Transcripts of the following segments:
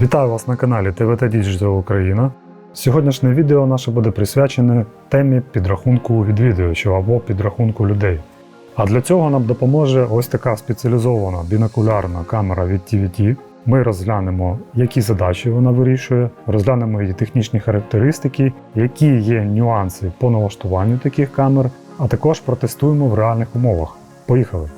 Вітаю вас на каналі ТВТ Digital Україна. Сьогоднішнє відео наше буде присвячене темі підрахунку відвідувачів або підрахунку людей. А для цього нам допоможе ось така спеціалізована бінокулярна камера від TVT. Ми розглянемо, які задачі вона вирішує, розглянемо її технічні характеристики, які є нюанси по налаштуванню таких камер, а також протестуємо в реальних умовах. Поїхали!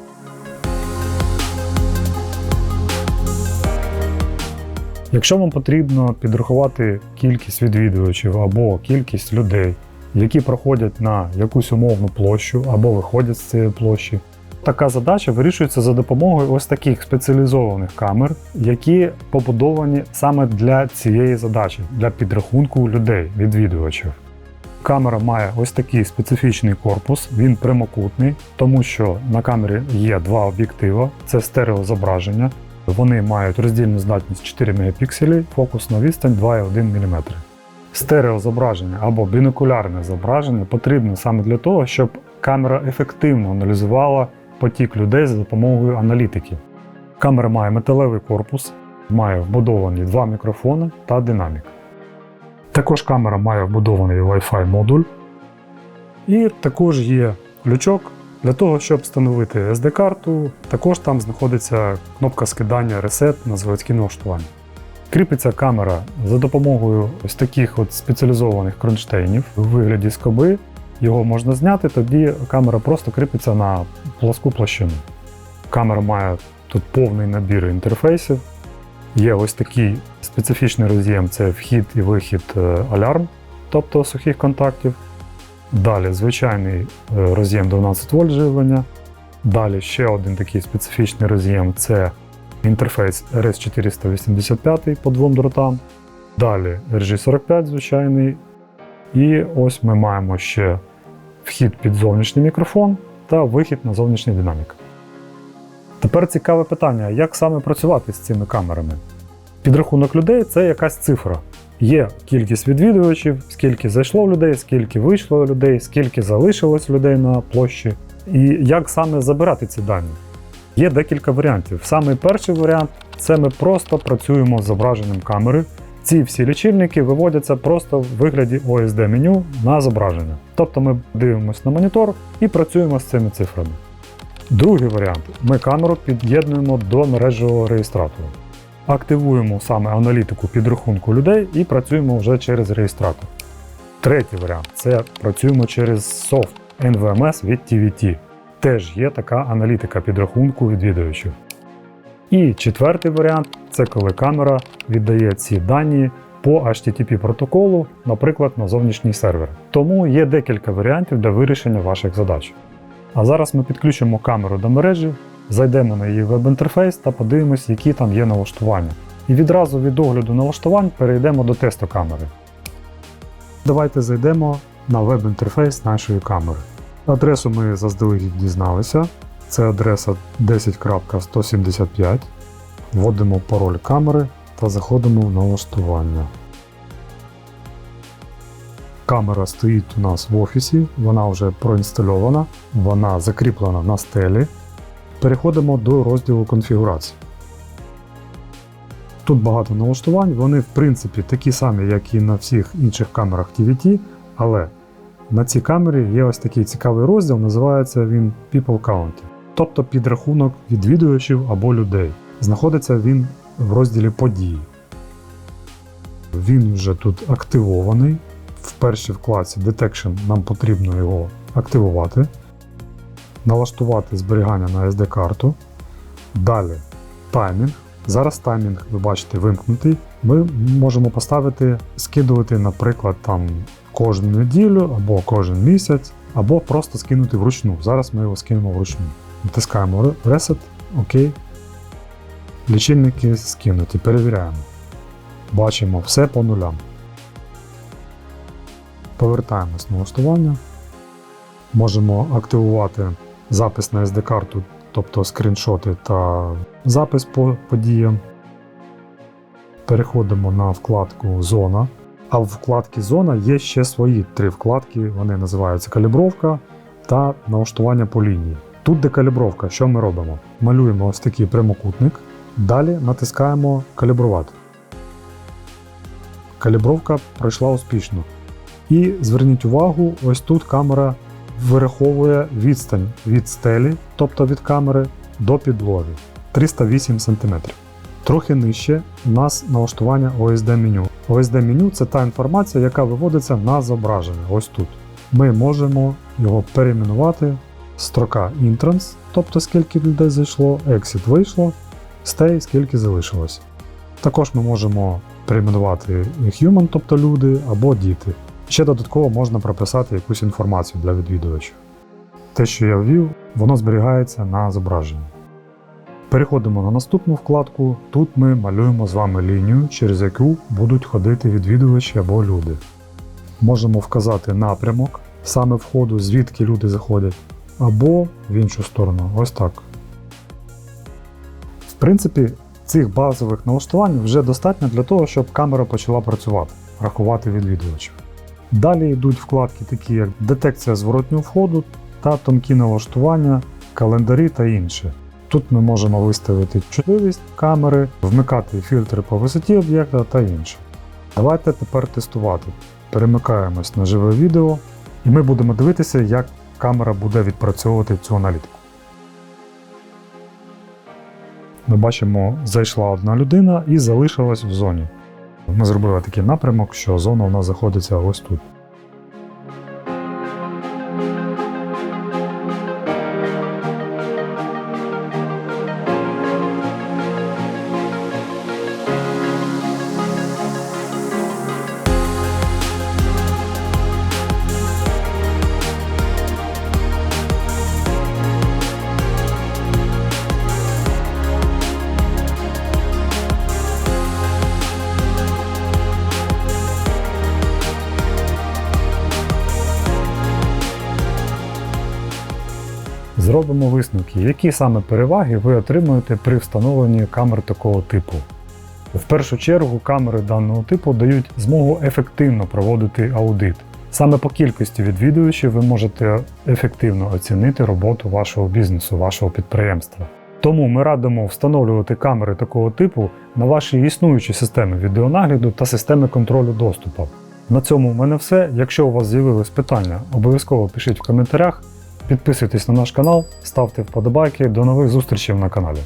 Якщо вам потрібно підрахувати кількість відвідувачів або кількість людей, які проходять на якусь умовну площу або виходять з цієї площі, така задача вирішується за допомогою ось таких спеціалізованих камер, які побудовані саме для цієї задачі, для підрахунку людей, відвідувачів. Камера має ось такий специфічний корпус, він прямокутний, тому що на камері є два об'єктива, це стереозображення. Вони мають роздільну здатність 4 мегапікселі, фокусна відстань 2,1 мм. Стереозображення або бінокулярне зображення потрібне саме для того, щоб камера ефективно аналізувала потік людей за допомогою аналітики. Камера має металевий корпус, має вбудовані два мікрофони та динамік. Також камера має вбудований Wi-Fi модуль. І також є ключок для того, щоб встановити SD-карту, також там знаходиться кнопка скидання Reset на заводські налаштування. Кріпиться камера за допомогою ось таких от спеціалізованих кронштейнів у вигляді скоби. Його можна зняти, тоді камера просто кріпиться на плоску площину. Камера має тут повний набір інтерфейсів. Є ось такий специфічний роз'єм це вхід і вихід е, алярм, тобто сухих контактів. Далі звичайний е, роз'єм 12 вольт живлення. Далі ще один такий специфічний роз'єм це інтерфейс RS485 по двом дротам. Далі RG45 звичайний. І ось ми маємо ще вхід під зовнішній мікрофон та вихід на зовнішній динамік. Тепер цікаве питання, як саме працювати з цими камерами? Підрахунок людей це якась цифра. Є кількість відвідувачів, скільки зайшло людей, скільки вийшло людей, скільки залишилось людей на площі, і як саме забирати ці дані. Є декілька варіантів. Самий перший варіант це ми просто працюємо з зображенням камери. Ці всі лічильники виводяться просто в вигляді OSD меню на зображення. Тобто ми дивимося на монітор і працюємо з цими цифрами. Другий варіант ми камеру під'єднуємо до мережевого реєстратора. Активуємо саме аналітику підрахунку людей і працюємо вже через реєстратор. Третій варіант це працюємо через софт NVMS від TVT. Теж є така аналітика підрахунку відвідувачів. І четвертий варіант це коли камера віддає ці дані по HTTP протоколу, наприклад, на зовнішній сервер. Тому є декілька варіантів для вирішення ваших задач. А зараз ми підключимо камеру до мережі, зайдемо на її веб-інтерфейс та подивимось, які там є налаштування. І відразу від огляду налаштувань перейдемо до тесту камери. Давайте зайдемо на веб-інтерфейс нашої камери. Адресу ми заздалегідь дізналися. Це адреса 10.175. Вводимо пароль камери та заходимо в налаштування. Камера стоїть у нас в офісі, вона вже проінстальована, вона закріплена на стелі. Переходимо до розділу конфігурації. Тут багато налаштувань, вони в принципі такі самі, як і на всіх інших камерах TVT, але на цій камері є ось такий цікавий розділ, називається він People Count, тобто підрахунок відвідувачів або людей. Знаходиться він в розділі події. Він вже тут активований. В першій вкладці Detection нам потрібно його активувати, налаштувати зберігання на SD-карту. Далі таймінг. Зараз таймінг, ви бачите, вимкнутий. Ми можемо поставити, скидувати, наприклад, там кожну неділю або кожен місяць, або просто скинути вручну. Зараз ми його скинемо вручну. Натискаємо Reset, ОК. Лічильники скинуті, перевіряємо. Бачимо все по нулям. Повертаємось на налаштування. Можемо активувати запис на SD-карту, тобто скріншоти та запис по подіям. Переходимо на вкладку Зона. А в вкладці Зона є ще свої три вкладки. Вони називаються калібровка та налаштування по лінії. Тут де калібровка, що ми робимо? Малюємо ось такий прямокутник. Далі натискаємо калібрувати. Калібровка пройшла успішно. І зверніть увагу, ось тут камера вираховує відстань від стелі, тобто від камери, до підлоги 308 см. Трохи нижче у нас налаштування OSD меню. OSD меню це та інформація, яка виводиться на зображення. Ось тут. Ми можемо його перейменувати. Строка Entrance, тобто скільки людей зайшло, Exit вийшло, Stay, скільки залишилось. Також ми можемо перейменувати Human, тобто люди, або діти. Ще додатково можна прописати якусь інформацію для відвідувачів. Те, що я ввів, воно зберігається на зображенні. Переходимо на наступну вкладку. Тут ми малюємо з вами лінію, через яку будуть ходити відвідувачі або люди. Можемо вказати напрямок саме входу, звідки люди заходять, або в іншу сторону. Ось так. В принципі, цих базових налаштувань вже достатньо для того, щоб камера почала працювати, рахувати відвідувачів. Далі йдуть вкладки, такі як детекція зворотнього входу та тонкі налаштування, календарі та інше. Тут ми можемо виставити чутливість камери, вмикати фільтри по висоті об'єкта та інше. Давайте тепер тестувати. Перемикаємось на живе відео, і ми будемо дивитися, як камера буде відпрацьовувати цю аналітику. Ми бачимо, зайшла одна людина і залишилась в зоні. Ми зробили такий напрямок, що зона у нас знаходиться ось тут. Зробимо висновки, які саме переваги ви отримуєте при встановленні камер такого типу. В першу чергу камери даного типу дають змогу ефективно проводити аудит. Саме по кількості відвідувачів ви можете ефективно оцінити роботу вашого бізнесу, вашого підприємства. Тому ми радимо встановлювати камери такого типу на ваші існуючі системи відеонагляду та системи контролю доступу. На цьому в мене все. Якщо у вас з'явились питання, обов'язково пишіть в коментарях. Підписуйтесь на наш канал, ставте вподобайки. До нових зустрічей на каналі.